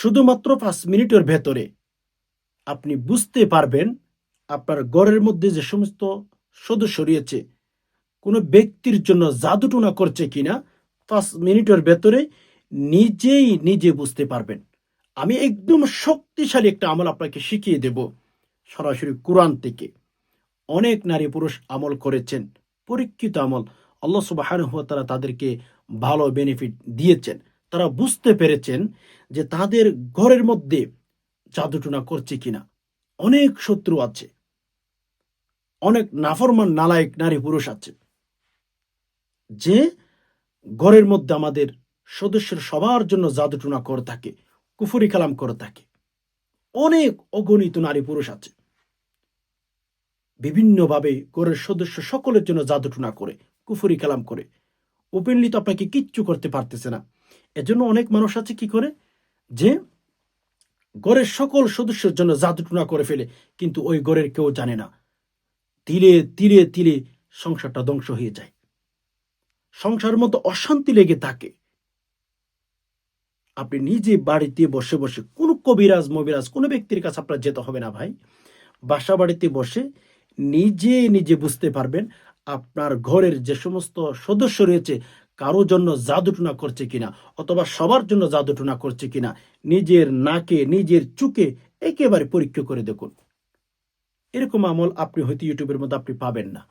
শুধুমাত্র পাঁচ মিনিটের ভেতরে আপনি বুঝতে পারবেন আপনার ঘরের মধ্যে যে সমস্ত সদস্য রয়েছে, কোনো ব্যক্তির জন্য জাদুটোনা করছে কিনা, পাঁচ মিনিটের ভেতরে নিজেই নিজে বুঝতে পারবেন। আমি একদম শক্তিশালী একটা আমল আপনাকে শিখিয়ে দেব সরাসরি কোরআন থেকে। অনেক নারী পুরুষ আমল করেছেন, পরীক্ষিত আমল। আল্লাহ সুবাহানুহ তারা তাদেরকে ভালো বেনিফিট দিয়েছেন। তারা বুঝতে পেরেছেন যে তাদের ঘরের মধ্যে জাদুটুনা করছে কিনা। অনেক শত্রু আছে। অনেক নাফরমান নালায়ক নারী পুরুষ আছে। যে ঘরের মধ্যে আমাদের সদস্যের সবার জন্য জাদুটুনা করে থাকে, কুফুরি কালাম করে থাকে। অনেক অগণিত নারী পুরুষ আছে। বিভিন্নভাবে ঘরের সদস্য সকলের জন্য জাদুটুনা করে, কুফুরি কালাম করে। ওপেনলি তো আপনাকে কিচ্ছু করতে পারতেছে না। এজন্য অনেক মানুষ আছে কি করে? যে ঘরের সকল সদস্যের জন্য জাদুটুনা করে ফেলে, কিন্তু ওই ঘরের কেউ জানে না। ধীরে ধীরে ধীরে সংসারটা ধ্বংস হয়ে যায়। সংসারের মতো অশান্তি লেগে থাকে। আপনি নিজে বাড়িতে বসে বসে, কোনো কবিরাজ, মবিরাজ, কোনো ব্যক্তির কাছে আপনার যেতে হবে না ভাই। বাসা বাড়িতে বসে নিজে নিজে বুঝতে পারবেন, আপনার ঘরের যে সমস্ত সদস্য রয়েছে কারও জন্য জাদুটুনা করছে কিনা, অথবা সবার জন্য জাদুটুনা করছে কিনা, নিজের নাকে, নিজের চুকে একেবারে পরীক্ষা করে দেখুন। এরকম আমল আপনি হয়তো ইউটিউবের মধ্যে আপনি পাবেন না।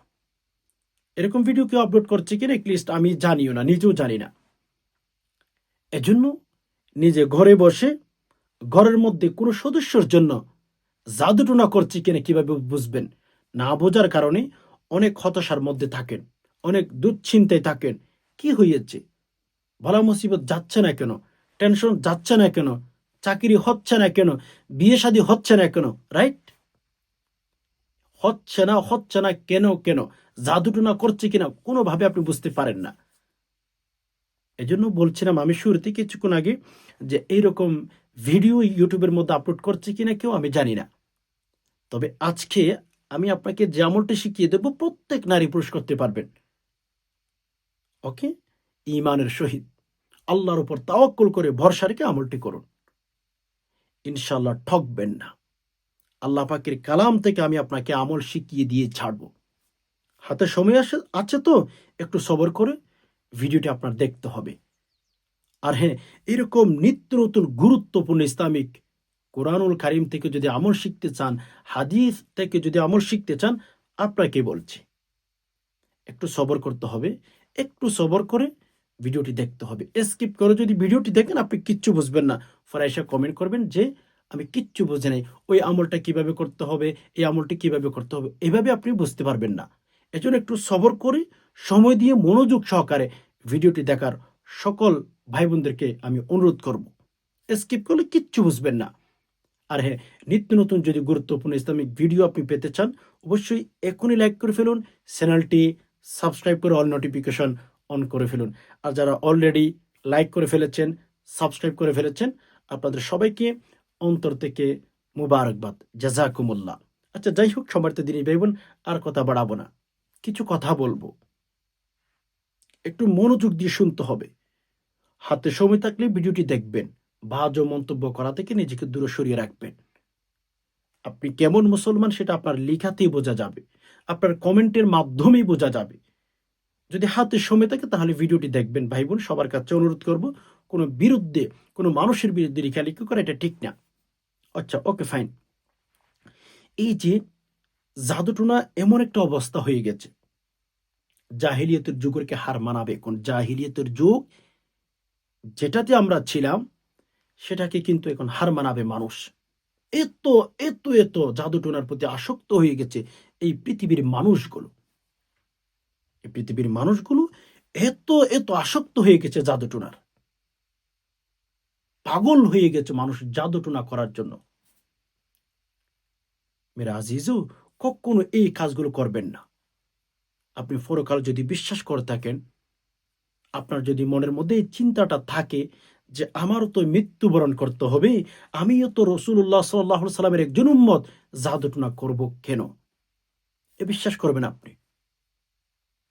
এরকম ভিডিও কেউ আপলোড করছে কিনা লিস্ট আমি জানিও না, নিজেও জানি না। এজন্য নিজে ঘরে বসে ঘরের মধ্যে কোনো সদস্যর জন্য জাদুটুনা করছে কিনা কীভাবে বুঝবেন? না বোঝার কারণে অনেক হতাশার মধ্যে থাকেন, অনেক দুশ্চিন্তায় থাকেন কি হয়েছে ভালা মুসিবত যাচ্ছে না কেন? টেনশন যাচ্ছে না কেন? চাকরি হচ্ছে না কেন? বিয়ে শাদী হচ্ছে না কেন? রাইট হচ্ছে না হচ্ছে না কেন কেন? জাদুটুনা করছে কিনা কোনোভাবে আপনি বুঝতে পারেন না। এজন্য বলছিলাম আমি শুরুতে কিছুক্ষণ আগে যে এইরকম ভিডিও ইউটিউবের মধ্যে আপলোড করছে কিনা কেউ আমি জানি না। তবে আজকে আমি আপনাকে যে আমলটি শিখিয়ে দেব, প্রত্যেক নারী পুরুষ করতে পারবেন। ওকে? ইমানের সহিত। আল্লাহর উপর তাওয়াক্কুল করে ভরসা রেখে আমলটি করুন। ইনশাল্লাহ ঠকবেন না। আল্লাহ পাকের কালাম থেকে আমি আপনাকে আমল শিখিয়ে দিয়ে ছাড়ব। হাতে সময় আসে, আছে তো? একটু সবর করে ভিডিওটি আপনার দেখতে হবে। আর হ্যাঁ এরকম নিত্য নতুন গুরুত্বপূর্ণ ইসলামিক কোরআনুল কারিম থেকে যদি আমল শিখতে চান, হাদিস থেকে যদি আমল শিখতে চান, আপনাকে বলছি, একটু সবর করতে হবে। একটু সবর করে ভিডিওটি দেখতে হবে। স্কিপ করে যদি ভিডিওটি দেখেন, আপনি কিচ্ছু বুঝবেন না। ফরাইসা কমেন্ট করবেন যে, আমি কিচ্ছু বুঝে নাই। ওই আমলটা কীভাবে করতে হবে? এই আমলটি কীভাবে করতে হবে? এভাবে আপনি বুঝতে পারবেন না। এজন্য একটু সবর করে সময় দিয়ে মনোযোগ সহকারে ভিডিওটি দেখার সকল ভাই বোনদেরকে আমি অনুরোধ করব। স্কিপ করলে কিচ্ছু বুঝবেন না। আর হ্যাঁ নিত্য নতুন যদি গুরুত্বপূর্ণ ইসলামিক ভিডিও আপনি পেতে চান, অবশ্যই এখনই লাইক করে ফেলুন। চ্যানেলটি সাবস্ক্রাইব করে অল নোটিফিকেশন অন করে ফেলুন। আর যারা অলরেডি লাইক করে ফেলেছেন সাবস্ক্রাইব করে ফেলেছেন, আপনাদের সবাইকে অন্তর থেকে মুবারকবাদ। জাজাকুমুল্লাহ। আচ্ছা যাই হোক, সম্মানিত দিনই ভাইবোন, আর কথা বাড়াবো না। কিছু কথা বলব। একটু মনোযোগ দিয়ে শুনতে হবে। হাতে সময় থাকলে ভিডিওটি দেখবেন, বাজ ও মন্তব্য করা থেকে নিজেকে দূরে সরিয়ে রাখবেন। আপনি কেমন মুসলমান সেটা আপনার লেখাতেই বোঝা যাবে। আপনার কমেন্টের মাধ্যমেই বোঝা যাবে। যদি হাতে সময় থাকে, তাহলে ভিডিওটি দেখবেন ভাই বোন সবার কাছে অনুরোধ করব, কোনো বিরুদ্ধে, কোনো মানুষের বিরুদ্ধে লেখালেখি করা, এটা ঠিক না। আচ্ছা ওকে, ফাইন। এই যে জাদুটুনা এমন একটা অবস্থা হয়ে গেছে। জাহিলিয়তের যুগেরকে হার মানাবে। কোন জাহিলিয়তের যুগ যেটাতে আমরা ছিলাম, সেটাকে কিন্তু এখন হার মানাবে মানুষ। এত এত এত জাদুটোনার প্রতি আসক্ত হয়ে গেছে। এই পৃথিবীর মানুষগুলো। এই পৃথিবীর মানুষগুলো এত এত আসক্ত হয়ে গেছে জাদুটোনার। পাগল হয়ে গেছে মানুষ জাদুটোনা করার জন্য। মেরা আজিজু, কখনো এই কাজগুলো করবেন না। আপনি পরকাল যদি বিশ্বাস করে থাকেন, আপনার যদি মনের মধ্যে এই চিন্তাটা থাকে যে, আমারও তো মৃত্যুবরণ করতে হবে, আমিও তো রসুল্লাহ সাল্লাহ সাল্লামের একজন উম্মত, জাদুটনা করব কেন? এ বিশ্বাস করবেন আপনি।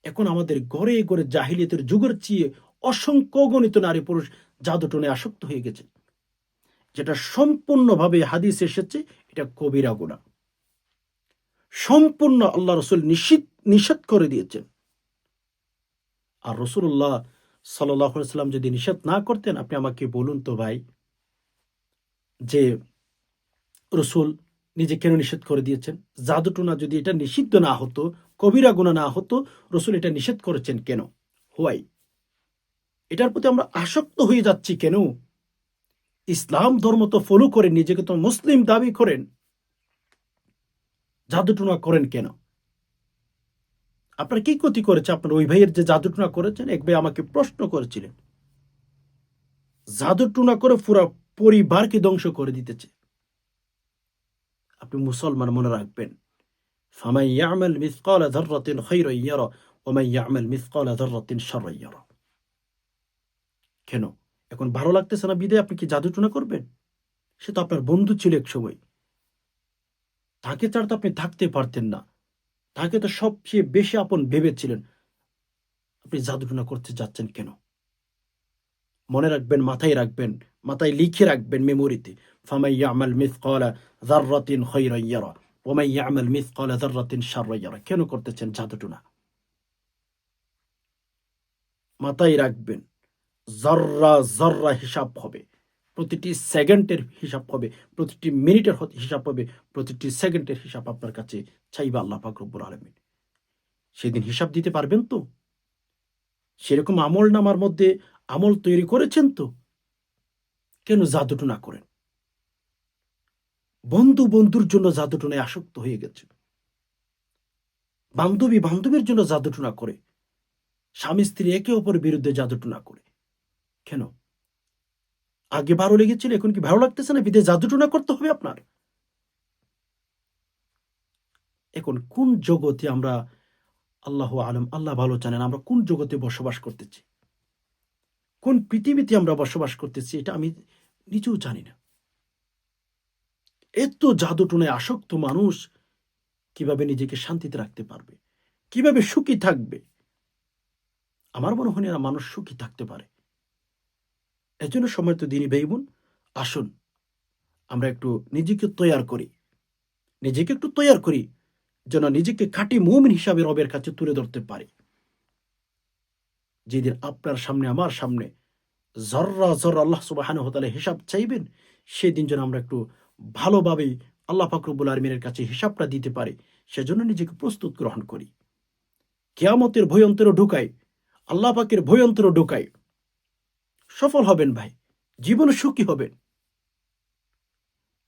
এখন আমাদের ঘরে ঘরে জাহিলিয়তের যুগের চেয়ে অসংখ্য গণিত নারী পুরুষ জাদুটনে আসক্ত হয়ে গেছে। যেটা সম্পূর্ণভাবে হাদিস এসেছে, এটা কবিরা গুণা। সম্পূর্ণ আল্লাহ রসুল নিষিদ্ধ, নিষেধ করে দিয়েছেন। আর রসুল্লাহ সাল্লাম যদি নিষেধ না করতেন, আপনি আমাকে বলুন তো ভাই, যে রসুল নিজে কেন নিষেধ করে দিয়েছেন? জাদুটুনা যদি এটা নিষিদ্ধ না হতো, কবিরা গুণা না হতো, রসুল এটা নিষেধ করেছেন কেন? হোয়াই। এটার প্রতি আমরা আসক্ত হয়ে যাচ্ছি কেন? ইসলাম ধর্ম তো ফলো করেন, নিজেকে তো মুসলিম দাবি করেন। জাদুটুনা করেন কেন? আপনার কি ক্ষতি করেছে? আপনার ওই ভাইয়ের যে জাদুটুনা করেছেন, এক ভাই আমাকে প্রশ্ন করেছিলেন। জাদুটুনা করে পুরা পরিবারকে ধ্বংস করে দিতেছে। আপনি মুসলমান মনে রাখবেন। কেন? এখন ভালো লাগতেছে না বিদে আপনি কি জাদুটুনা করবেন? সে তো আপনার বন্ধু ছিল এক সময়। তাকে ছাড়া তো আপনি থাকতে পারতেন না। তাকে তো সবচেয়ে বেশি আপন ভেবেছিলেন। আপনি জাদুটুনা করতে যাচ্ছেন কেন? মনে রাখবেন, মাথায় রাখবেন, মাথায় লিখে রাখবেন মেমোরিতে ফামাই ইয়ামাল মিসকালা যাররাতিন খায়রান ইয়ারা ওয়া মান ইয়ামাল মিসকালা যাররাতিন শাররান কেন করতেছেন জাদুটুনা? মাথায় রাখবেন হিসাব হবে, প্রতিটি সেকেন্ডের হিসাব হবে, প্রতিটি মিনিটের হিসাব হবে, প্রতিটি সেকেন্ডের হিসাব আপনার কাছে চাইবে আল্লাহ পাক রব্বুল আলমিন। সেদিন হিসাব দিতে পারবেন তো? সেরকম আমল নামার মধ্যে আমল তৈরি করেছেন তো? কেন জাদুটুনা করেন? বন্ধু বন্ধুর জন্য জাদুটুনায় আসক্ত হয়ে গেছে। বান্ধবী বান্ধবীর জন্য জাদুটুনা করে। স্বামী স্ত্রী একে অপরের বিরুদ্ধে জাদুটুনা করে। কেন? আগে ভালো লেগেছিল, এখন কি ভালো লাগতেছে না? বিদে জাদুটুনা করতে হবে আপনার? এখন কোন জগতে আমরা, আল্লাহ আলম, আল্লাহ ভালো জানেন, আমরা কোন জগতে বসবাস করতেছি কোন পৃথিবীতে আমরা বসবাস করতেছি এটা আমি নিজেও জানি না। এত জাদুটুনায় আসক্ত মানুষ কীভাবে নিজেকে শান্তিতে রাখতে পারবে? কীভাবে সুখী থাকবে? আমার মনে হয় না মানুষ সুখী থাকতে পারে। এর জন্য সময় তো দিনই ভাইবোন আসুন, আমরা একটু নিজেকে তৈয়ার করি। নিজেকে একটু তৈয়ার করি, যেন নিজেকে খাঁটি মুমিন হিসাবে রবের কাছে তুলে ধরতে পারি। যেদিন আপনার সামনে, আমার সামনে জর্রা জর্রা আল্লাহ সুবাহান হতালে হিসাব চাইবেন, সেদিন যেন আমরা একটু ভালোভাবেই আল্লাহ ফাকরুবুল আলমিনের কাছে হিসাবটা দিতে পারি, সেজন্য নিজেকে প্রস্তুত গ্রহণ করি কেয়ামতের ভয়ন্তরও ঢুকাই, আল্লাহ পাকের ভয়ন্তরও ঢুকাই, সফল হবেন ভাই, জীবন সুখী হবেন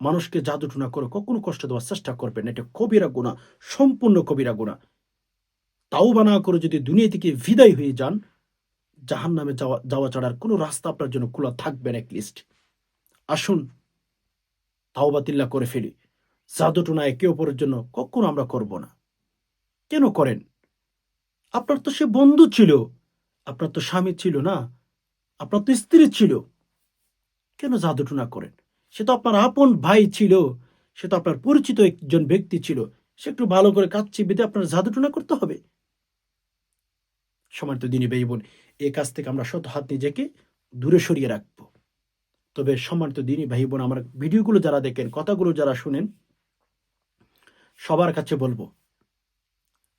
মানুষকে জাদুটুনা করে কখনো কষ্ট দেওয়ার চেষ্টা করবেন। এটা কবিরা গুণা সম্পূর্ণ কবিরা গুণা তাও বানা করে যদি দুনিয়া থেকে বিদায় হয়ে যান জাহান নামে যাওয়া যাওয়া ছাড়ার কোনো রাস্তা আপনার জন্য খোলা থাকবে না লিস্ট আসুন তাও বাতিল্লা করে ফেলি। জাদুটুনা একে অপরের জন্য কখনো আমরা করব না। কেন করেন? আপনার তো সে বন্ধু ছিল। আপনার তো স্বামী ছিল না। আপনার তো স্ত্রী ছিল। কেন জাদুটুনা করেন? সে তো আপনার আপন ভাই ছিল। সে তো আপনার পরিচিত একজন ব্যক্তি ছিল। সে একটু ভালো করে কাজ চিবিতে আপনার জাদুটুনা করতে হবে। সময় তো দিনই ভাই বোন এই কাজ থেকে আমরা শত হাত নিজেকে দূরে সরিয়ে রাখব। তবে সম্মানিত দিনই ভাই বোন আমার ভিডিওগুলো যারা দেখেন, কথাগুলো যারা শুনেন, সবার কাছে বলব,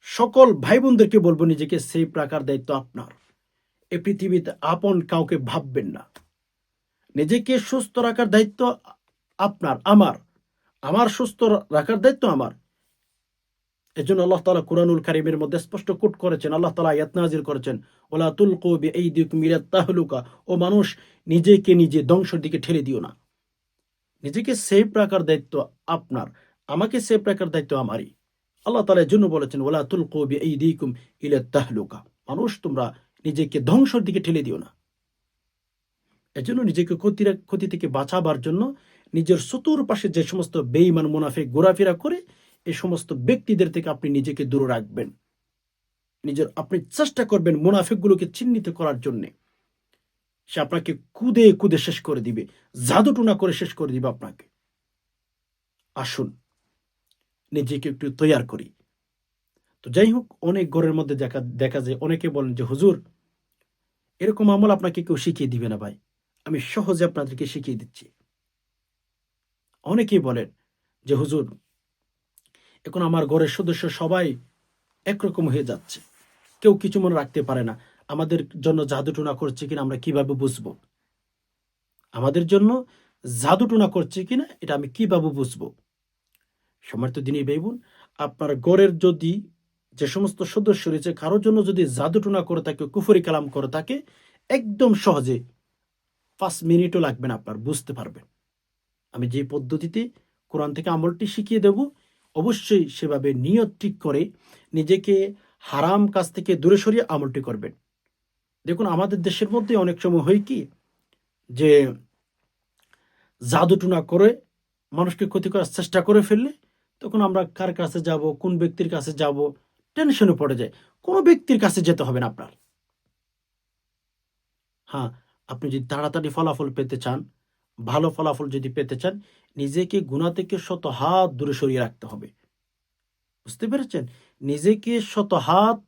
সকল ভাই বোনদেরকে বলব, নিজেকে সেই প্রাকার দায়িত্ব আপনার। এ পৃথিবীতে আপন কাউকে ভাববেন না। নিজেকে সুস্থ রাখার দায়িত্ব আপনার, আমার। আমার সুস্থ রাখার দায়িত্ব আমার। এজন্য আল্লাহ তালা কুরআনুল কারিমের মধ্যে স্পষ্ট কোট করেছেন, আল্লাহ তালা আয়াত নাজির করেছেন ওলা তুলকু বিআইদিকুম ইলা তাহলুকা ও মানুষ নিজেকে নিজে ধ্বংসের দিকে ঠেলে দিও না। নিজেকে সেভ রাখার দায়িত্ব আপনার, আমাকে সেভ রাখার দায়িত্ব আমারই। আল্লাহ তালা জন্য বলেছেন ওলা তুলকু বিআইদিকুম ইলা তাহলুকা মানুষ তোমরা নিজেকে ধ্বংসের দিকে ঠেলে দিও না। এজন্য নিজেকে ক্ষতি ক্ষতি থেকে বাঁচাবার জন্য নিজের চতুর পাশে যে সমস্ত বেইমান মুনাফে ঘোরাফেরা করে এই সমস্ত ব্যক্তিদের থেকে আপনি নিজেকে দূরে রাখবেন। নিজের, আপনি চেষ্টা করবেন মুনাফিকগুলোকে চিহ্নিত করার জন্যে। সে আপনাকে কুদে কুদে শেষ করে দিবে, জাদুটুনা করে শেষ করে দিবে আপনাকে। আসুন, নিজেকে একটু তৈয়ার করি। তো যাই হোক, অনেক ঘরের মধ্যে দেখা দেখা যায়, অনেকে বলেন যে, হুজুর, এরকম আমল আপনাকে কেউ শিখিয়ে দিবে না ভাই। আমি সহজে আপনাদেরকে শিখিয়ে দিচ্ছি। অনেকেই বলেন যে, হুজুর এখন আমার ঘরের সদস্য সবাই একরকম হয়ে যাচ্ছে। কেউ কিছু মনে রাখতে পারে না। আমাদের জন্য জাদুটুনা করছে কিনা আমরা কীভাবে বুঝব? আমাদের জন্য জাদুটুনা করছে কিনা এটা আমি কীভাবে বুঝব? সমর্থ দিনই বেবুন আপনার গড়ের যদি যে সমস্ত সদস্য রয়েছে, কারোর জন্য যদি জাদুটুনা করে থাকে, কুফরি কালাম করে থাকে, একদম সহজে পাঁচ মিনিটও লাগবে না আপনার, বুঝতে পারবেন। আমি যে পদ্ধতিতে কোরআন থেকে আমলটি শিখিয়ে দেব অবশ্যই সেভাবে নিয়ত ঠিক করে নিজেকে হারাম কাজ থেকে দূরে সরিয়ে আমলটি করবেন। দেখুন, আমাদের দেশের মধ্যে অনেক সময় হয় কি যে জাদুটুনা করে মানুষকে ক্ষতি করার চেষ্টা করে ফেললে তখন আমরা কার কাছে যাব, কোন ব্যক্তির কাছে যাব, টেনশনে পড়ে যায়। কোনো ব্যক্তির কাছে যেতে হবে না আপনার। হ্যাঁ আপনি যদি তাড়াতাড়ি ফলাফল পেতে চান ভালো ফলাফল যদি পেতে চান, নিজেকে গুণা থেকে শত হাত দূরে সরিয়ে রাখতে হবে। বুঝতে পেরেছেন? নিজেকে শত হাত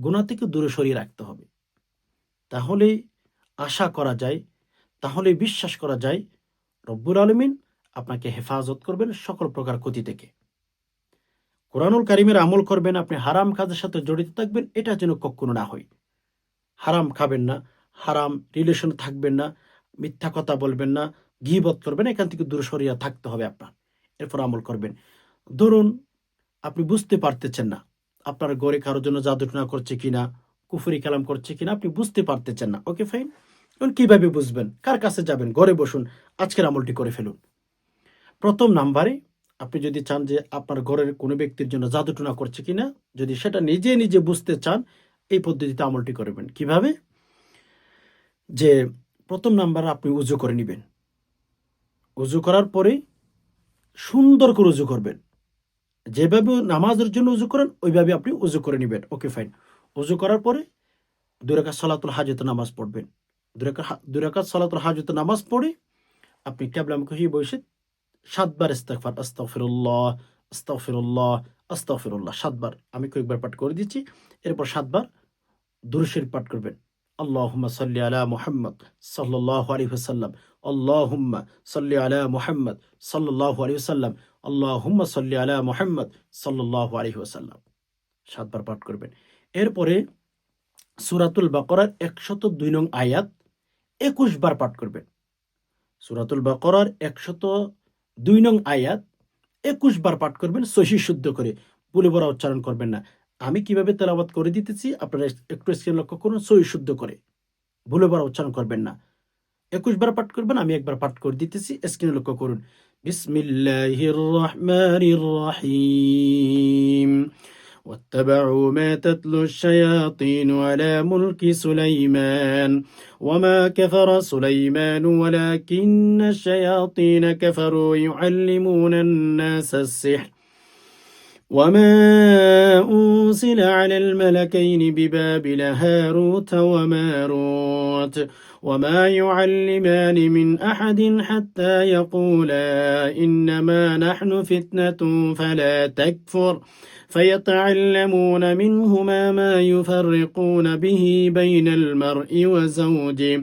গুণা থেকে দূরে সরিয়ে রাখতে হবে। তাহলে আশা করা যায়, তাহলে বিশ্বাস করা যায়, রব্বুল আলমিন আপনাকে হেফাজত করবেন সকল প্রকার ক্ষতি থেকে। কোরআনুল কারিমের আমল করবেন আপনি, হারাম কাজের সাথে জড়িত থাকবেন, এটা যেন কখনো না হয়। হারাম খাবেন না, হারাম রিলেশন থাকবেন না মিথ্যা কথা বলবেন না, গিবত করবেন, এখান থেকে দূরে সরিয়া থাকতে হবে আপনার। এরপর আমল করবেন। ধরুন, আপনি বুঝতে পারতেছেন না, আপনার গড়ে কারোর জন্য জাদুটনা করছে কিনা, কুফুরি কালাম করছে কিনা, আপনি বুঝতে পারতেছেন না। ওকে ফাইন এখন কীভাবে বুঝবেন? কার কাছে যাবেন? ঘরে বসুন, আজকের আমলটি করে ফেলুন। প্রথম নাম্বারে, আপনি যদি চান যে আপনার ঘরের কোনো ব্যক্তির জন্য জাদুটনা করছে কিনা, যদি সেটা নিজে নিজে বুঝতে চান, এই পদ্ধতিতে আমলটি করবেন কীভাবে? যে প্রথম নাম্বার আপনি উজু করে নেবেন। উজু করার পরে সুন্দর করে উজু করবেন। যেভাবে নামাজের জন্য উজু করেন, ওইভাবে আপনি উজু করে নেবেন। Okay, fine. উজু করার পরে দুরাকা সলাতুল হাজত নামাজ পড়বেন। দুরাকা সলাতুল হাজত নামাজ পড়ে আপনি ক্যাবলামুখী হয়ে বসে সাতবার ইস্তাগফার, আস্তাগফিরুল্লাহ আস্তাগফিরুল্লাহ আস্তাগফিরুল্লাহ। সাতবার। আমি কয়েকবার পাঠ করে দিচ্ছি। এরপর সাতবার দুরুশের পাঠ করবেন। আল্লাহুম্মা সাল্লি আলা মুহাম্মদ সাল্লাল্লাহু আলাইহি ওয়াসাল্লাম আল্লাহুম্মা সাল্লি আলা মুহাম্মদ সাল্লাল্লাহু আলাইহি ওয়াসাল্লাম আল্লাহুম্মা সাল্লি আলা মুহাম্মদ সাল্লাল্লাহু আলাইহি ওয়াসাল্লাম সাতবার পাঠ করবেন। এরপরে সূরাতুল বাকারার 102 নং আয়াত 21 বার পাঠ করবেন। সূরাতুল বাকারার 102 নং আয়াত 21 বার পাঠ করবেন, সহি শুদ্ধ করে। বলে বড় উচ্চারণ করবেন না। আমি কিভাবে তেলাবাদ করে দিতেছি আপনারা একটু স্ক্রিন লক্ষ্য করুন সহি শুদ্ধ করে ভুলে বড় উচ্চারণ করবেন না একুশ বার পাঠ করবেন আমি একবার পাঠ করে দিতেছি স্ক্রিনে লক্ষ্য করুন বিসমিল্লাহির রহমানির রহিম واتبعوا ما تتلو الشياطين على ملك سليمان وما كفر سليمان ولكن الشياطين كفروا يعلمون الناس السحر وما أنزل على الملكين ببابل هاروت وماروت وما يعلمان من أحد حتى يقولا إنما نحن فتنة فلا تكفر فيتعلمون منهما ما يفرقون به بين المرء وزوجه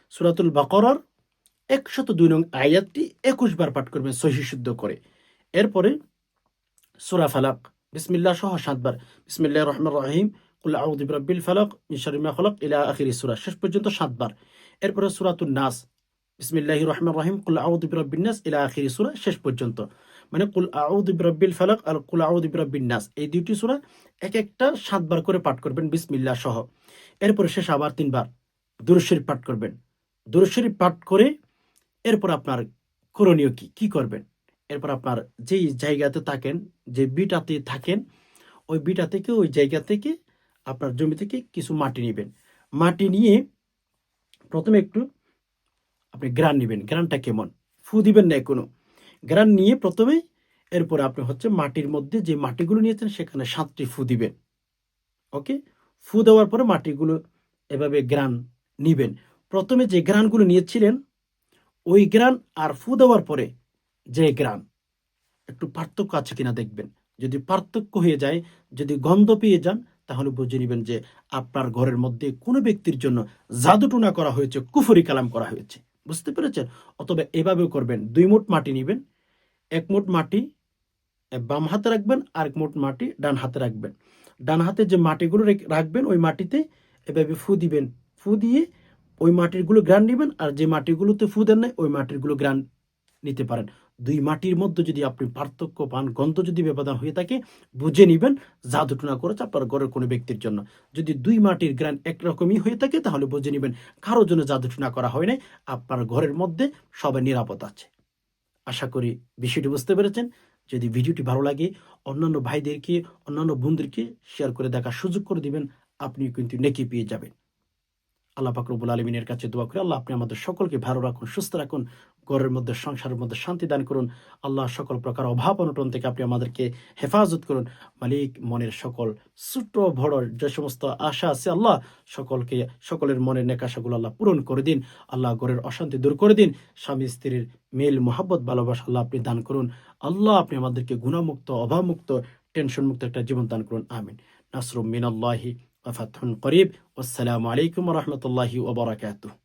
সুরাতুল বাকরার একশত দুই নং আয়াতটি একুশ বার পাঠ করবেন, সহি শুদ্ধ করে। এরপরে সুরা ফালাক। বিসমিল্লাহ সহ সাতবার। বিসমিল্লাহ রহমান রহিম। কুল আউযু বিরাব্বিল ফালাক মিন শাররি মা খালাক ইলা আখিরি সূরা। শেষ পর্যন্ত সাতবার। এরপরে সূরাতুন নাস। বিসমিল্লাহির রহমান রহিম। কুল আউযু বিরাব্বিন নাস ইলা আখিরি সূরা। শেষ পর্যন্ত। মানে কুল আউযু বিরাব্বিল ফালাক আর কুল আউযু বিরাব্বিন নাস। এই দুইটি সূরা এক একটা সাতবার করে পাঠ করবেন বিসমিল্লাহ সহ। এরপরে শেষ আবার তিনবার। দুরূদ পাঠ করবেন। দুরূদ শরীফ পাঠ করে এরপর আপনার করণীয় কি? কি করবেন? এরপর আপনার যেই জায়গাতে থাকেন, যে বিটাতে থাকেন, ওই বিটা থেকে, ওই জায়গা থেকে আপনার জমি থেকে কিছু মাটি নেবেন। মাটি নিয়ে প্রথমে একটু আপনি গ্রান নেবেন। গ্রানটা কেমন? ফু দিবেন না কোনো গ্রান নিয়ে প্রথমে এরপর আপনি হচ্ছে মাটির মধ্যে যে মাটিগুলো নিয়েছেন, সেখানে সাতটি ফু দিবেন। ওকে? ফু দেওয়ার পরে মাটিগুলো এভাবে গ্রান নিবেন। প্রথমে যে গ্রানগুলো নিয়েছিলেন, ওই গ্রান আর ফু দেওয়ার পরে যে গ্রান একটু পার্থক্য আছে কিনা দেখবেন। যদি পার্থক্য হয়ে যায়, যদি গন্ধ পেয়ে যান, তাহলে বুঝে নেবেন যে আপনার ঘরের মধ্যে কোনো ব্যক্তির জন্য জাদুটুনা করা হয়েছে, কুফরি কালাম করা হয়েছে। বুঝতে পেরেছেন? অথবা এভাবেও করবেন। দুই মুঠ মাটি নেবেন, এক মুঠ মাটি বাম হাতে রাখবেন, আর এক মুঠ মাটি ডান হাতে রাখবেন। ডান হাতে যে মাটিগুলো রেখ- রাখবেন, ওই মাটিতে এভাবে ফু দিবেন। ফু দিয়ে ওই মাটিরগুলো গ্রান নেবেন আর যে মাটিগুলোতে ফু দেন নাই, ওই মাটিরগুলো গ্রান নিতে পারেন। দুই মাটির মধ্যে যদি আপনি পার্থক্য পান, গন্ধ যদি ব্যবধান হয়ে থাকে, বুঝে নেবেন জাদুটুনা করেছে আপনার ঘরের কোনো ব্যক্তির জন্য। যদি দুই মাটির গ্রান একরকমই হয়ে থাকে, তাহলে বুঝে নেবেন কারোর জন্য জাদুটুনা করা হয় নাই, আপনার ঘরের মধ্যে সবাই নিরাপদ আছে। আশা করি বিষয়টি বুঝতে পেরেছেন। যদি ভিডিওটি ভালো লাগে, অন্যান্য ভাইদেরকে, অন্যান্য বোনদেরকে শেয়ার করে দেখার সুযোগ করে দিবেন আপনি কিন্তু নেকি পেয়ে যাবেন। আল্লাহ পাকরবুল আলমিনের কাছে দোয়া করে, আল্লাহ আপনি আমাদের সকলকে ভালো রাখুন, সুস্থ রাখুন, ঘরের মধ্যে, সংসারের মধ্যে শান্তি দান করুন, আল্লাহ সকল প্রকার অভাব অনটন থেকে আপনি আমাদেরকে হেফাজত করুন। মালিক মনের সকল ছোট বড় যে সমস্ত আশা আছে, আল্লাহ সকলকে, সকলের মনের নেকাশাগুলো আল্লাহ পূরণ করে দিন, আল্লাহ ঘরের অশান্তি দূর করে দিন, স্বামী স্ত্রীর মেল, মোহাব্বত, ভালোবাসা আল্লাহ আপনি দান করুন, আল্লাহ আপনি আমাদেরকে গুণামুক্ত, অভাবমুক্ত টেনশন মুক্ত একটা জীবন দান করুন, আমিন। নাসরুম মিনাল্লাহি وفتح قريب والسلام عليكم ورحمة الله وبركاته.